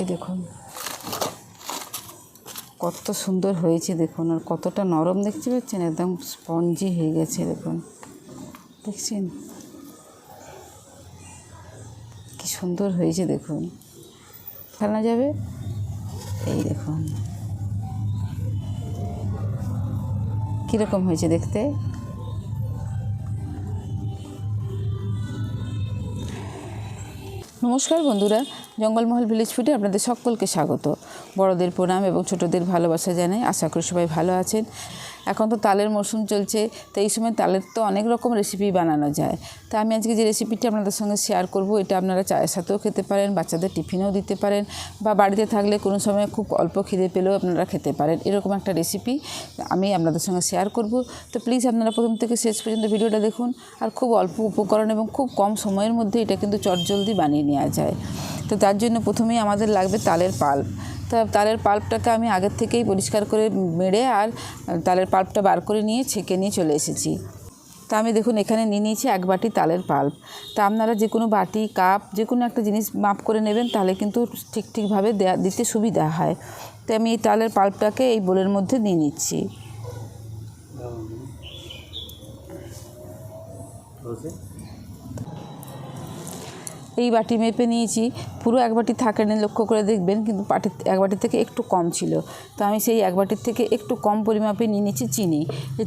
এই দেখুন। কত সুন্দর হয়েছে দেখুন, আর কতটা নরম দেখতে পাচ্ছেন, একদম স্পঞ্জি হয়ে গেছে দেখুন। দেখছেন? কি সুন্দর হয়েছে দেখুন। ফেলানো যাবে? এই দেখুন। কীরকম হয়েছে দেখতে? নমস্কার বন্ধুরা জঙ্গলমহল ভিলেজ ফুডে আপনাদের সকলকে স্বাগত। বড়দের প্রণাম এবং ছোটদের ভালোবাসা জানাই। আশা করি সবাই ভালো আছেন। এখন তো তালের মরশুম চলছে, তো এই সময় তালের তো অনেক রকম রেসিপি বানানো যায়। তা আমি আজকে যে রেসিপিটি আপনাদের সঙ্গে শেয়ার করব, এটা আপনারা চায়ের সাথেও খেতে পারেন, বাচ্চাদের টিফিনেও দিতে পারেন, বা বাড়িতে থাকলে কোনো সময় খুব অল্প খিদে পেলেও আপনারা খেতে পারেন। এরকম একটা রেসিপি আমি আপনাদের সঙ্গে শেয়ার করব। তো প্লিজ আপনারা প্রথম থেকে শেষ পর্যন্ত ভিডিওটা দেখুন, আর খুব অল্প উপকরণ এবং খুব কম সময়ের মধ্যে এটা কিন্তু চটজলদি বানিয়ে নেওয়া যায়। তো তার জন্য প্রথমেই আমাদের লাগবে তালের পাল্প। তা তালের পাল্পটাকে আমি আগের থেকেই পরিষ্কার করে মেরে আর তালের পাল্পটা বার করে নিয়ে ছেঁকে নিয়ে চলে এসেছি। তা আমি দেখুন, এখানে নিয়ে নিয়েছি এক বাটি তালের পাল্প। তা আপনারা যে কোনো বাটি, কাপ যে কোনো একটা জিনিস মাপ করে নেবেন, তাহলে কিন্তু ঠিক ঠিকভাবে দিতে সুবিধা হয়। তো আমি এই তালের পাল্পটাকে এই বোলের মধ্যে নিয়ে নিচ্ছি। এই বাটি মেপে নিয়েছি। পুরো এক বাটি থাকে না, লক্ষ্য করে দেখবেন, কিন্তু বাটি এক বাটি থেকে একটু কম ছিল। তো আমি সেই এক বাটির থেকে একটু কম পরিমাপে নিয়ে নিচ্ছি চিনি।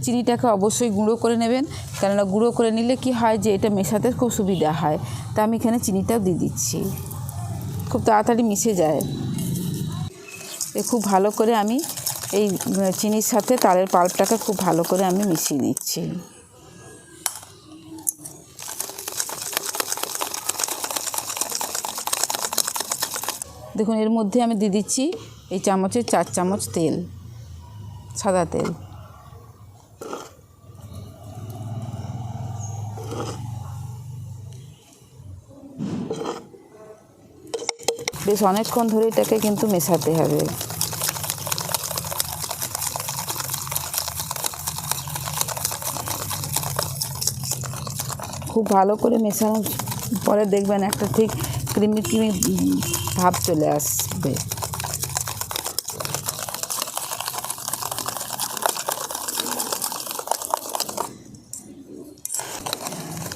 চিনিটাকে অবশ্যই গুঁড়ো করে নেবেন। কেননা গুঁড়ো করে নিলে কি হয় যে, এটা মেশাতে খুব সুবিধা হয়। তা আমি এখানে চিনিটাও দিয়ে দিচ্ছি। খুব তাড়াতাড়ি মিশে যায়। এ খুব ভালো করে আমি এই চিনির সাথে তালের পাল্পটাকে খুব ভালো করে আমি মিশিয়ে নিচ্ছি। দেখুন, এর মধ্যে আমি দিয়ে দিচ্ছি এই চামচের চার চামচ তেল, সাদা তেল। বেশ অনেকক্ষণ ধরে এটাকে কিন্তু মেশাতে হবে। খুব ভালো করে মেশানোর পরে দেখবেন একটা ঠিক ক্রিমি ক্রিমি ভাব চলে আসবে।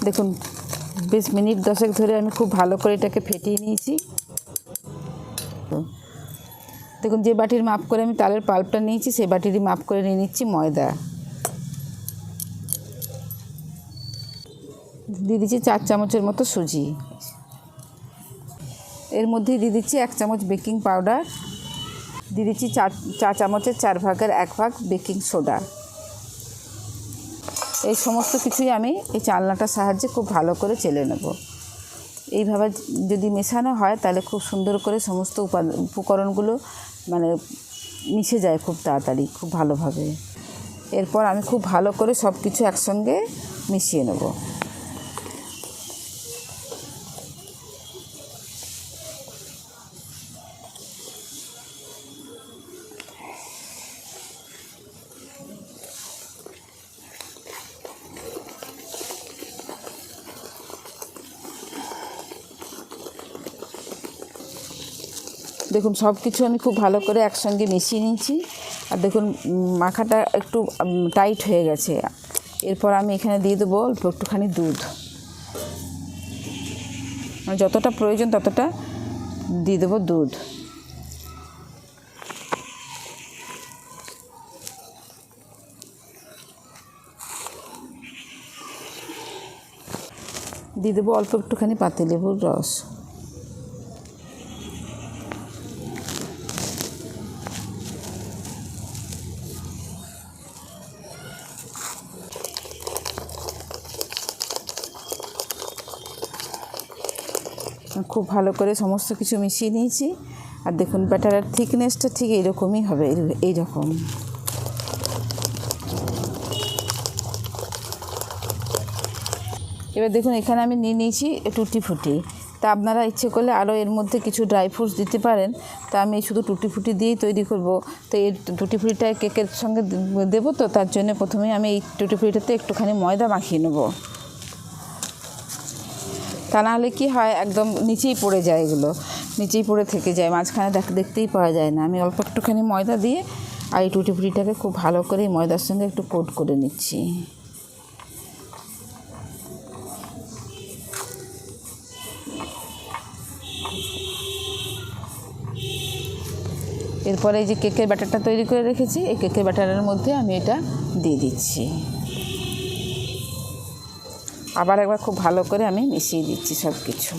দেখুন, বেশ মিনিট, দশেক ধরে আমি খুব ভালো করে এটাকে ফেটিয়ে নিয়েছি। দেখুন, যে বাটির মাপ করে আমি তালের পাল্পটা নিয়েছি, সেই বাটিরই মাপ করে নিয়ে নিচ্ছি ময়দা। দিয়ে দিচ্ছি চার চামচের মতো সুজি। এর মধ্যে দিয়ে দিচ্ছি এক চামচ বেকিং পাউডার। দিয়ে দিচ্ছি চার, চা চামচের চার ভাগের এক ভাগ বেকিং সোডা। এই সমস্ত কিছুই আমি এই চালনাটার সাহায্যে খুব ভালো করে চেলে নেব। এইভাবে যদি মেশানো হয় তাহলে খুব সুন্দর করে সমস্ত উপকরণগুলো মানে মিশে যায় খুব তাড়াতাড়ি, খুব ভালোভাবে। এরপর আমি খুব ভালো করে সব কিছু একসঙ্গে মিশিয়ে নেব। দেখুন সব কিছু আমি খুব ভালো করে একসঙ্গে মিশিয়ে নিয়েছি। আর দেখুন মাখাটা একটু টাইট হয়ে গেছে। এরপর আমি এখানে দিয়ে দেবো অল্প একটুখানি দুধ। মানে যতটা প্রয়োজন ততটা দিয়ে দেবো দুধ। দিয়ে দেবো অল্প একটুখানি পাতিলেবুর রস। খুব ভালো করে সমস্ত কিছু মিশিয়ে নিয়েছি। আর দেখুন, ব্যাটারের থিকনেসটা ঠিক এইরকমই হবে, এই- এইরকম। এবার দেখুন, এখানে আমি নিয়ে নিয়েছি টুটি ফুটি তা আপনারা ইচ্ছে করলে আরও এর মধ্যে কিছু ড্রাই ফ্রুটস দিতে পারেন। তা আমি শুধু টুটি ফুটি দিয়েই তৈরি করব। তো এই টুটি ফুটিটা কেকের সঙ্গে দেবো তো, তার জন্য প্রথমে আমি এই টুটি ফুটিটাতে একটুখানি ময়দা মাখিয়ে নেব। তা নাহলে কী হয়, একদম নিচেই পড়ে যায় এগুলো। নিচেই পড়ে থেকে যায়, মাঝখানে দেখ, দেখতেই পাওয়া যায় না। আমি অল্প একটুখানি ময়দা দিয়ে আর এই টুটি ফুটিটাকে খুব ভালো করে ময়দার সঙ্গে একটু কোট করে নিচ্ছি। এরপরে এই যে কেকের ব্যাটারটা তৈরি করে রেখেছি, এই কেকের ব্যাটারের মধ্যে আমি এটা দিয়ে দিচ্ছি। আবার একবার খুব ভালো করে আমি মিশিয়ে দিচ্ছি সব কিছু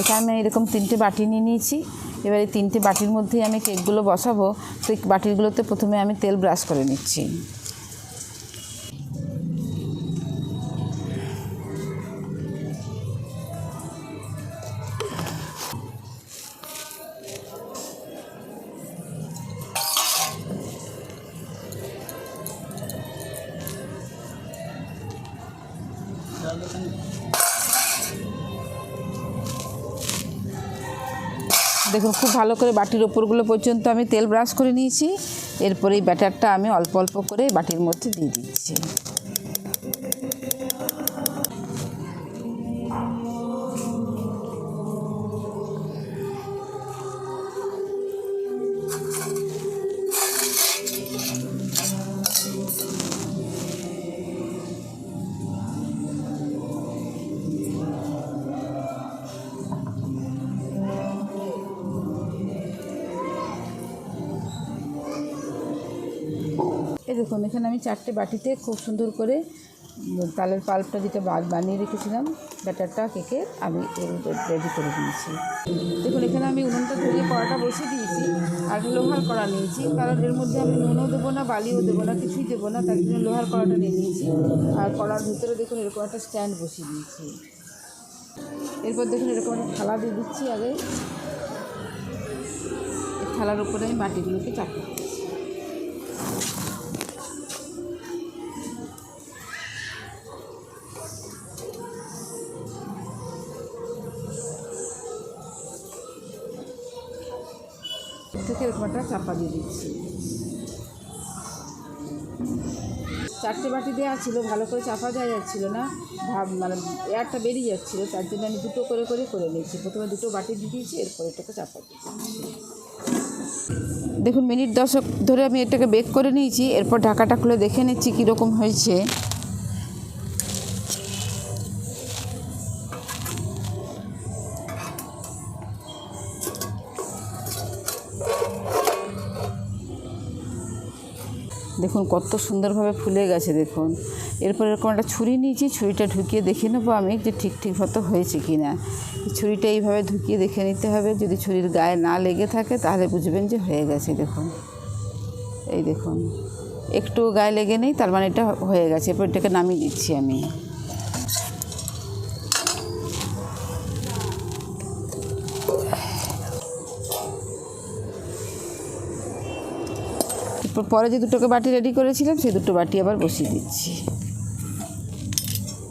এখানে আমি এরকম তিনটে বাটি নিয়ে নিয়েছি। এবার এই তিনটে বাটির মধ্যেই আমি কেকগুলো বসাবো। তো বাটিগুলোতে প্রথমে আমি তেল ব্রাশ করে নিচ্ছি। দেখুন, খুব ভালো করে বাটির ওপরগুলো পর্যন্ত আমি তেল ব্রাশ করে নিয়েছি। এরপরে এই ব্যাটারটা আমি অল্প অল্প করে বাটির মধ্যে দিয়ে দিচ্ছি। এই দেখুন, এখানে আমি চারটে বাটিতে খুব সুন্দর করে তালের পাল্পটা যেটা বানিয়ে রেখেছিলাম, ব্যাটারটা, কেকে আমি রেডি করে দিয়েছি। দেখুন, এখানে আমি উনুনটা ধরিয়ে কড়াটা বসিয়ে দিয়েছি, আর লোহার কড়া নিয়েছি, কারণ এর মধ্যে আমি নুনও দেবো না, বালিও দেবো না, কিছুই দেবো না, তার জন্য লোহার কড়াটা নিয়ে নিয়েছি, আর কড়ার ভিতরে দেখুন, এরকম একটা স্ট্যান্ড বসিয়ে দিয়েছি। এরপর দেখুন, এরকম একটা থালা দিয়ে দিচ্ছি আগে। থালার উপরে আমি বাটিগুলোকে চাপিয়ে থেকে এরকম একটা চাপা দিয়ে দিচ্ছি। চারটে বাটি দেওয়া ছিল, ভালো করে চাপা দেওয়া যাচ্ছিল না। ভাব মানে এয়ারটা বেরিয়ে যাচ্ছিল, তার জন্য আমি দুটো করে করে করে নিয়েছি। প্রথমে দুটো বাটি দিয়ে দিয়েছি, এরপর এটাকে চাপা দিয়েছি দেখুন, মিনিট দশক ধরে আমি এটাকে বেক করে নিয়েছি। এরপর ঢাকাটা খুলে দেখে নিচ্ছি কীরকম হয়েছে। দেখুন, কত সুন্দরভাবে ফুলে গেছে, দেখুন। এরপর এরকম একটা ছুরি নিয়েছি, ছুরিটা ঢুকিয়ে দেখে নেব আমি যে ঠিক ঠিক মতো হয়েছে কি না ছুরিটা এইভাবে ঢুকিয়ে দেখে নিতে হবে, যদি ছুরির গায়ে না লেগে থাকে তাহলে বুঝবেন যে হয়ে গেছে, দেখুন। এই দেখুন একটু গায়ে লেগে নেই, তার মানে এটা হয়ে গেছে, এরপর এটাকে নামিয়ে দিচ্ছি আমি। পরে যে দুটোকে বাটি রেডি করেছিলাম, সেই দুটো বাটি আবার বসিয়ে দিচ্ছি।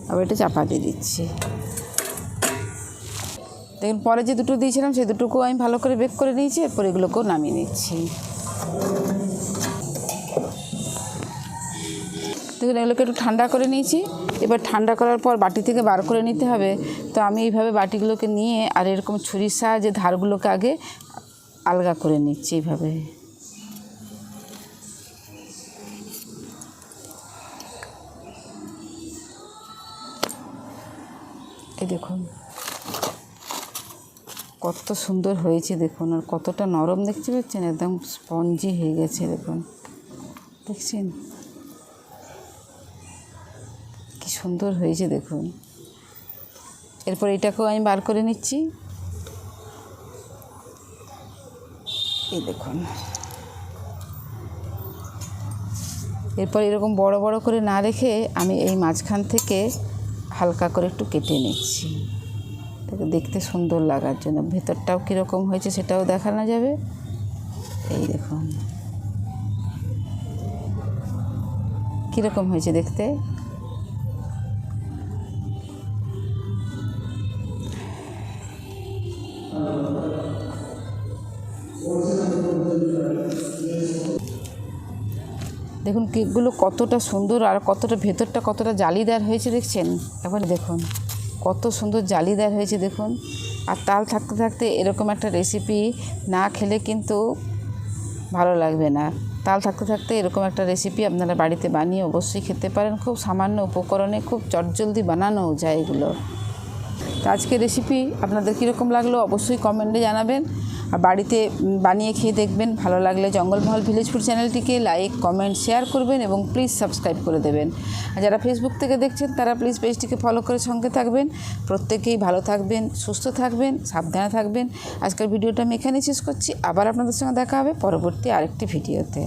আবার এটা চাপা দিয়ে দিচ্ছি। দেখুন, পরে যে দুটো দিয়েছিলাম, সেই দুটোকেও আমি ভালো করে বেক করে নিয়েছি, এরপর এগুলোকেও নামিয়ে নিচ্ছি। দেখুন, এগুলোকে একটু ঠান্ডা করে নিয়েছি। এবার ঠান্ডা করার পর বাটি থেকে বার করে নিতে হবে। তো আমি এইভাবে বাটিগুলোকে নিয়ে আর এরকম ছুরির সাহায্যে ধারগুলোকে আগে আলগা করে নিচ্ছি এইভাবে। এই দেখুন, কত সুন্দর হয়েছে দেখুন, আর কতটা নরম দেখতে পাচ্ছেন, একদম স্পঞ্জি হয়ে গেছে দেখুন। দেখছেন? কি সুন্দর হয়েছে দেখুন। এরপর এটাকেও আমি বার করে নিচ্ছি। এই দেখুন। এরপর এরকম বড় বড় করে না রেখে আমি এই মাঝখান থেকে হালকা করে একটু কেটে নিচ্ছি। তাকে দেখতে সুন্দর লাগার জন্য। ভেতরটাও কীরকম হয়েছে সেটাও দেখানো যাবে। এই দেখুন। কীরকম হয়েছে দেখতে? দেখুন কেকগুলো কতটা সুন্দর আর কতটা ভেতরটা কতটা জালিদার হয়েছে দেখছেন? এবার দেখুন, কত সুন্দর জালিদার হয়েছে দেখুন। আর তাল থাকতে থাকতে এরকম একটা রেসিপি না খেলে কিন্তু ভালো লাগবে না। তাল থাকতে থাকতে এরকম একটা রেসিপি আপনারা বাড়িতে বানিয়ে অবশ্যই খেতে পারেন। খুব সামান্য উপকরণে খুব চটজলদি বানানোও যায় এগুলো। তো আজকের রেসিপি আপনাদের কীরকম লাগল অবশ্যই কমেন্টে জানাবেন। আর বাড়িতে বানিয়ে খেয়ে দেখবেন, ভালো লাগলে জঙ্গলমহল ভিলেজ ফুড চ্যানেলটিকে লাইক কমেন্ট শেয়ার করবেন এবং প্লিজ সাবস্ক্রাইব করে দেবেন। আর যারা ফেসবুক থেকে দেখছেন, তারা প্লিজ পেজটিকে ফলো করে সঙ্গে থাকবেন। প্রত্যেকেই ভালো থাকবেন, সুস্থ থাকবেন, সাবধানে থাকবেন। আজকের ভিডিওটা আমি এখানেই শেষ করছি। আবার আপনাদের সঙ্গে দেখা হবে পরবর্তী আরেকটি ভিডিওতে